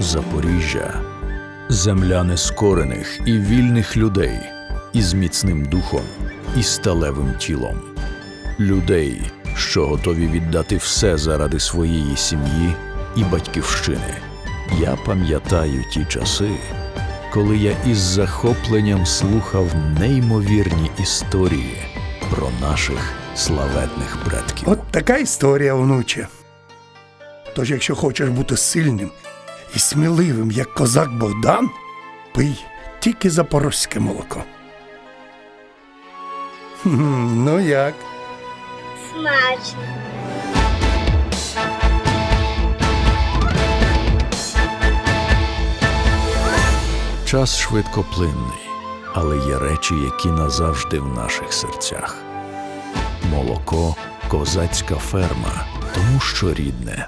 Запоріжжя земля нескорених і вільних людей із міцним духом і сталевим тілом. Людей, що готові віддати все заради своєї сім'ї і батьківщини. Я пам'ятаю ті часи, коли я із захопленням слухав неймовірні історії про наших славетних предків. От така історія, онуче. Тож, якщо хочеш бути сильним і сміливим, як козак Богдан, пий тільки запорозьке молоко. Хм, Ну як? Смачно. Час швидкоплинний, але є речі, які назавжди в наших серцях. Молоко козацька ферма, тому що рідне.